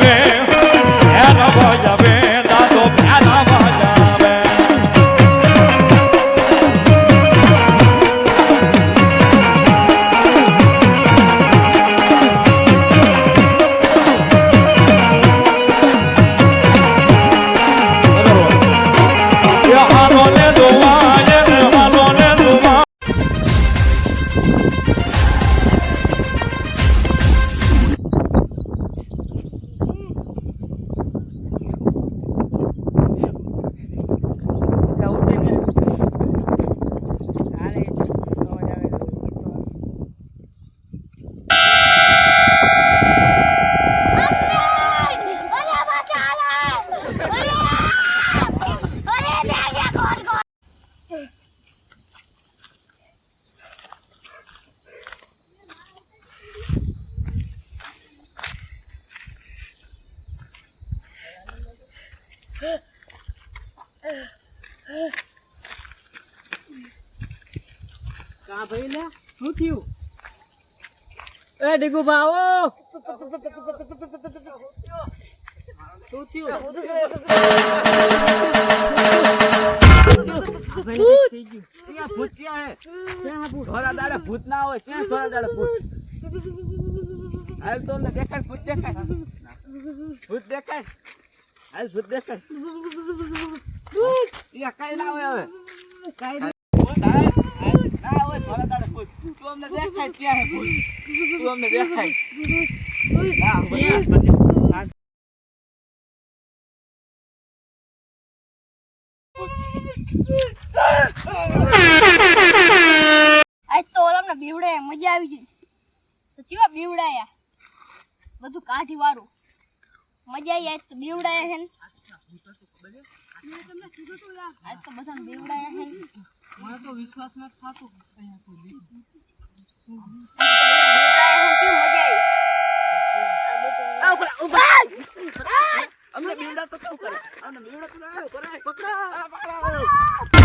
saber. કા ભાઈ લે? શું થયું? એ ડીગુ ભાવો શું થયું? ભૂત ક્યાં હે? થોડા દાડે ભૂત ના હોય ક્યાં થોડા દાડે ભૂત? હાલ તો દેખાય ભૂત દેખાય. ભૂત દેખાડ હાલ ભૂત દેખાડ યા કઈ ના હોય હવે. કઈ ના તું અમને હે તું અમને ના આજ તો ઓલામને બીવડાયા મજા આવી ગઈ. તો કેવા બીવડાયા? બધું કાઠી વાળું. મજા આવી આજ તો બીવડાયા છે ને. આજ તો બધા બીવડાયા છે મને તો વિશ્વાસ નથી થતો અહીંયા ને. આવી અમને બીવડા તો કેવું કરે? અમને બીવડા તો ના કરે? પકડો પકડો